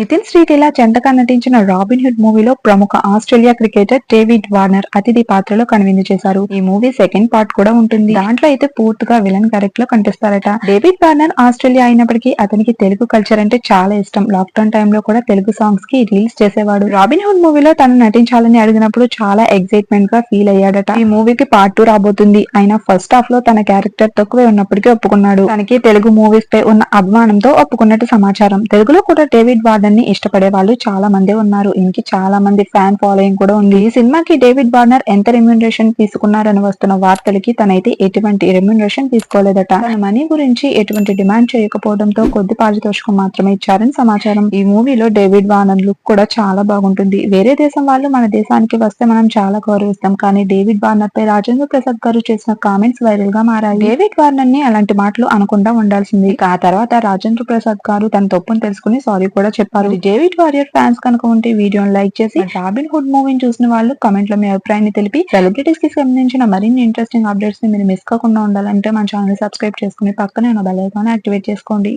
నితిన్ శ్రీలీల చెంతగా నటించిన robin Hood మూవీలో ప్రముఖ ఆస్ట్రేలియా క్రికెటర్ డేవిడ్ వార్నర్ అతిథి పాత్రలో కనువిందు చేశారు. ఈ మూవీ సెకండ్ పార్ట్ కూడా ఉంటుంది. దాంట్లో అయితే పూర్తిగా విలన్ క్యారెక్టర్లో కనిపిస్తారట. డేవిడ్ వార్నర్ ఆస్ట్రేలియా అయినప్పటికీ అతనికి తెలుగు కల్చర్ అంటే చాలా ఇష్టం. లాక్డౌన్ టైంలో కూడా తెలుగు సాంగ్స్కి రీల్స్ చేసేవాడు. రాబిన్ హుడ్ మూవీలో తను నటించాలని అడిగినప్పుడు చాలా ఎక్సైట్మెంట్గా ఫీల్ అయ్యాడట. ఈ మూవీకి పార్ట్ టూ రాబోతుంది. అయినా ఫస్ట్ హాఫ్లో తన క్యారెక్టర్ తక్కువే ఉన్నప్పటికీ ఒప్పుకున్నాడు. తనకి తెలుగు మూవీస్ పై ఉన్న అభిమానంతో ఒప్పుకున్నట్టు సమాచారం. తెలుగులో కూడా డేవిడ్ వార్నర్ ని ఇష్టపడే వాళ్ళు చాలా మంది ఉన్నారు. ఇంకి చాలా మంది ఫ్యాన్ ఫాలోయింగ్ కూడా ఉంది. ఈ సినిమాకి డేవిడ్ వార్నర్ ఎంత రెమ్యూనరేషన్ తీసుకున్నారని వస్తున్న వార్తలకి తనైతే ఎటువంటి రెమ్యూనరేషన్ తీసుకోలేదట. తన మనీ గురించి ఎటువంటి డిమాండ్ చేయకపోవడంతో కొద్ది పారితోషికం మాత్రమే ఇచ్చారని సమాచారం. ఈ మూవీలో డేవిడ్ వార్నర్ లుక్ కూడా చాలా బాగుంటుంది. వేరే దేశం వాళ్ళు మన దేశానికి వస్తే మనం చాలా గౌరవిస్తాం. కానీ డేవిడ్ వార్నర్ పై రాజేంద్ర ప్రసాద్ గారు చేసిన కామెంట్స్ వైరల్గా మారాయి. డేవిడ్ వార్నర్ని అలాంటి మాటలు అనకుండా ఉండాల్సింది. ఆ తర్వాత రాజేంద్ర ప్రసాద్ గారు తన తప్పును తెలుసుకుని సారీ కూడా చెప్పారు. డేవిడ్ వారియర్ ఫ్యాన్స్ కనుక ఉంటే వీడియోని లైక్ చేసి రాబిన్ హుడ్ మూవీని చూసిన వాళ్ళు కమెంట్లో మీ అభిప్రాయాన్ని తెలిపి సెలబ్రిటీస్కి సంబంధించిన మరిన్ని ఇంట్రెస్టింగ్ అప్డేట్స్ని మీరు మిస్ కాకుండా ఉండాలంటే మన ఛానల్ సబ్స్క్రైబ్ చేసుకుని పక్కనే ఉన్న బెల్ ఐకాన్ యాక్టివేట్ చేసుకోండి.